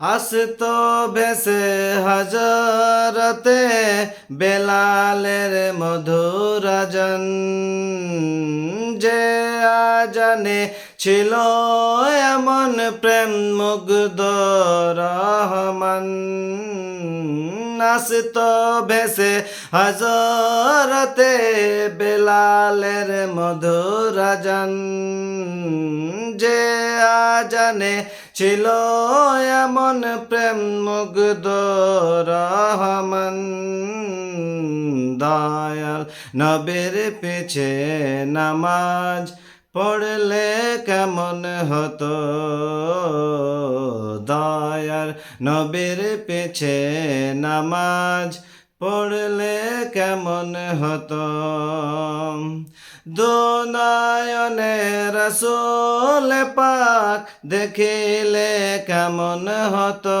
আসত বেসে হাজরতে বেলালের মধুরাজন যে আজানে ছিল এমন প্রেম মুগ্ধ রহমান। আসত ভেসে হজরতে বেলালের মধুরাজন যে আজানে ছিল এমন প্রেম মুগ্ধ রহমান। দয়াল নবীর পিছে নামাজ পড়লে কেমন হতো? দয়ার নবীর পিছে নামাজ পড়লে কেমন হতো? দুনয়নে রসুল পাক দেখিলে কেমন হতো?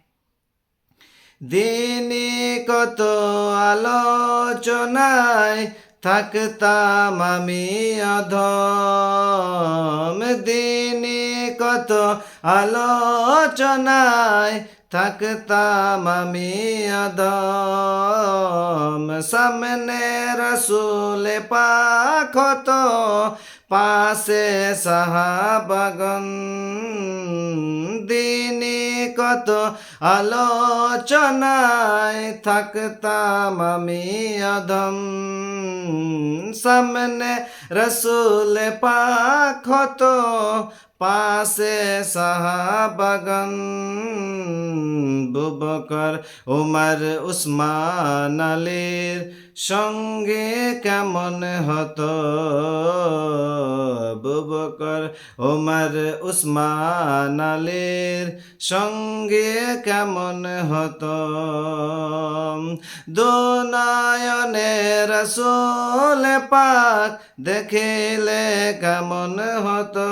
দিনই কত আলোচনায় থাকতাম আমি অধম। দিনই কত আলোচনায় থাকতাম আমি অধম। সামনে রসুল পাখ তো পাশে সাহাবাগন দিনী কত আলোচনায় থাকতাম আমি অধম সামনে রসুল পাক তো পাশে সাহাবাগন বুবকর উমর, উসমান আলীর সঙ্গে কেমন হতো? বুবকর উমর, উসমান আলীর সঙ্গে কেমন হতো? দুনয়নে রসুল পাক দেখিলে কেমন হতো?